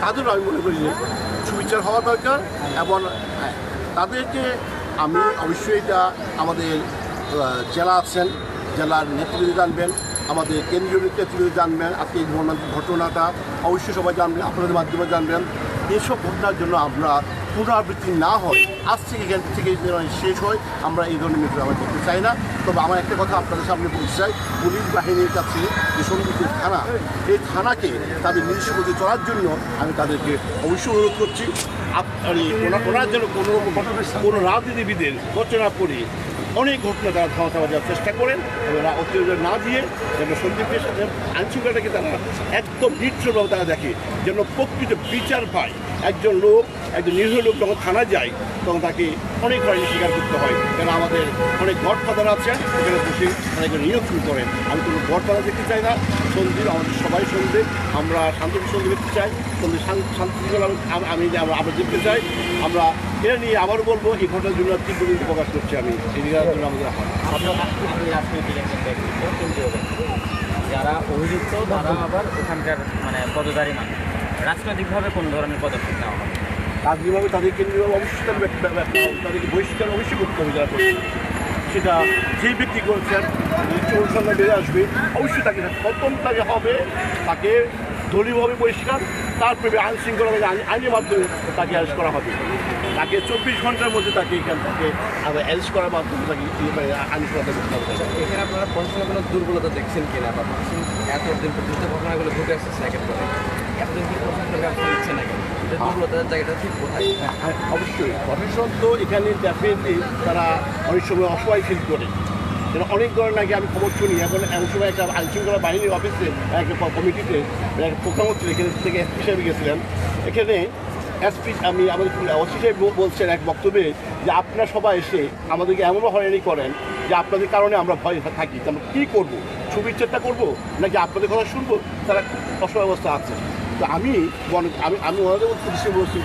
তাদেরও আমি মনে করি যে সুবিচার হওয়া দরকার এবং হ্যাঁ, তাদেরকে আমি অবশ্যই এটা আমাদের জেলা আছেন জেলার নেতৃত্বে জানবেন আমাদের কেন্দ্রীয় নেতৃত্বে জানবেন আজকে এই ঘটনা- ঘটনাটা অবশ্যই সবাই জানবেন আপনাদের মাধ্যমে জানবেন। এসব ঘটনার জন্য আমরা পুনরাবৃত্তি না হয়, আজ থেকে এখান থেকে শেষ হয়, আমরা এই ধরনের মৃত্যু আমরা করতে চাই না। তবে আমার একটা কথা আপনাদের সামনে বলতে চাই, পুলিশ বাহিনীর কাছে যে সন্দিগ্ধ থানা, এই থানাকে তাদের নিজস্ব পথে চলার জন্য আমি তাদেরকে অবশ্যই অনুরোধ করছি মানে ওনার যেন কোনো কোনো রাজনীতিবিদের ঘটনা পড়ে অনেক ঘটনা তারা ক্ষমতা যাওয়ার চেষ্টা করেন, এবং অত্যাচার না দিয়ে যেন সন্দীপের সাথে আইনশৃঙ্খলাটাকে তারা একদম নিচ্ছভাবে তারা দেখে, যেন প্রকৃত বিচার পায়। একজন লোক, একজন নিরীহ লোক যখন থানায় যায়, তখন তাকে অনেক হয়নি স্বীকার করতে হয়। কেন আমাদের অনেক গডফাদার আছে এখানে বসে অনেক নিয়ন্ত্রণ করেন। আমি কোনো গডফাদার দেখতে চাই না। সন্দীপ, আমাদের সবাই সন্দীপ। আমরা শান্তি সন্দীপ দেখতে চাই। সন্দীপ শান্তি আমি আমরা দেখতে চাই। আমরা এটা নিয়ে আবারও বলব, এই ঘটনার জন্য তীব্র প্রকাশ করছি আমি। এই জন্য আমাদের যারা অভিযুক্ত, তারা আবার ওখানকার মানে পদধারী মানুষ। রাজনৈতিকভাবে কোন ধরনের পদক্ষেপ নেওয়া হবে? রাজনীতিভাবে তাদের কেন্দ্রীয় অবশ্যই তাদেরকে বহিষ্কার অবশ্যই করতে হবে যারা সেটা যেই ব্যক্তি করছেন অনুসন্ধান বেড়ে আসবে, অবশ্যই তাকে তাকে হবে। তাকে দলীয়ভাবে বহিষ্কার তারপরে আইন শৃঙ্খলা আইন- আইনের মাধ্যমে তাকে অ্যারেস্ট করা হবে। তাকে চব্বিশ ঘণ্টার মধ্যে তাকে এখান থেকে অ্যারেস্ট করার মাধ্যমে তাকে আইন শৃঙ্খলা করতে হবে। এখানে আপনারা প্রশাসনের কোনো দুর্বলতা দেখছেন কিনা বা এতদিন পর্যন্ত ঘটনাগুলো ঘটে আসছে সেকেন্ড করে এতদিন কি প্রশাসনের ব্যবস্থা নিচ্ছে না কেন দুর্বলতার জায়গাটা ঠিক কোথায়? হ্যাঁ, অবশ্যই। প্রশাসন তো এখানে ডেফিনেটলি তারা অনেক সময় অসহায় ফিল করে। অনেক ধরনের নাকি আমি খবর শুনি। এখন এমন সময় একটা আইনশৃঙ্খলা বাহিনীর অফিসে, একটা কমিটিতে একটা প্রোগ্রাম হচ্ছিল, এখানে থেকে এসপি সাহেব গেছিলেন। এখানে এসপি, আমি আমাদের ওসি সাহেব বলছেন এক বক্তব্যে যে আপনারা সবাই এসে আমাদেরকে এমনও হয়রানি করেন যে আপনাদের কারণে আমরা ভয় থাকি। আমরা কী করব? সুবিচারটা করব? নাকি আপনাদের কথা শুনব? তারা খুব অসহায় অবস্থা আছে। তো আমি আমি আমি ওনাদের উদ্দেশ্যে বলছি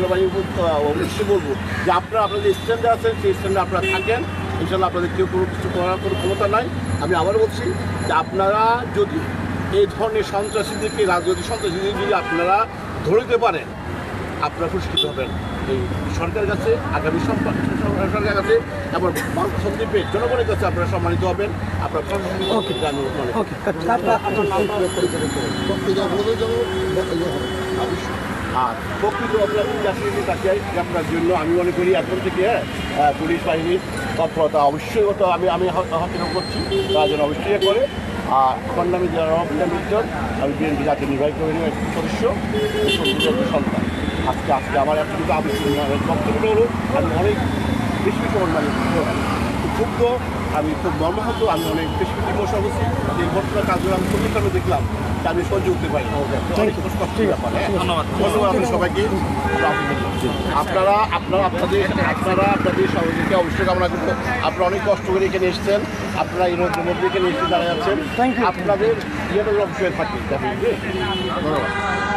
বলব যে আপনারা আপনাদের স্ট্যান্ডে আছেন, সেই স্ট্যান্ডে আপনারা থাকেন। ইনশাল্লাহ আপনাদের কেউ কোনো কিছু করার কোনো ক্ষমতা নাই আমি আবার বলছি যে আপনারা যদি এই ধরনের সন্ত্রাসীদেরকে রাজনৈতিক সন্ত্রাসীদের যদি আপনারা ধরতে পারেন আপনারা পুরস্কৃত হবেন এই সরকারের কাছে আগামী সরকারের কাছে এবং সন্দীপের জনগণের কাছে আপনারা সম্মানিত হবেন আপনার আমি মনে। আর প্রকৃত আপনার চাকরি তাকে আপনার জন্য আমি মনে করি এখন থেকে হ্যাঁ, পুলিশ বাহিনীর তৎপরতা অবশ্যই আমি আমি হস্তক্ষেপ করছি তারা যেন অবশ্যই করে। আর আমার নামে যারা মিত্তর আমি বিএনপি জাতীয় নির্বাহী কমিটির সদস্য সন্তান। আজকে আজকে আমার একটা কিন্তু আবশ্যক বক্তব্য হলো আমি অনেক বেশি বেশি মানে ক্ষুব্ধ আমি খুব মর্মাহত আমি অনেক বেশি বেশি ইমোশন হচ্ছি এই ঘটনা কাজগুলো আমি চব্বিশ ঘণ্টা দেখলাম তা আমি সহ্য করতে পারি। কষ্টের ব্যাপার হ্যাঁ। ধন্যবাদ। ধন্যবাদ আপনাদের সবাইকে। আপনারা আপনারা আপনাদের আপনারা আপনাদের সহযোগিতা অবশ্যই কামনা করব। আপনারা অনেক কষ্ট করে এখানে এসেছেন। আপনারা এই রোদের মধ্যে এখানে এসে দাঁড়ায় আছেন। আপনাদের ইয়েটা অবশ্যই থাকি। ধন্যবাদ।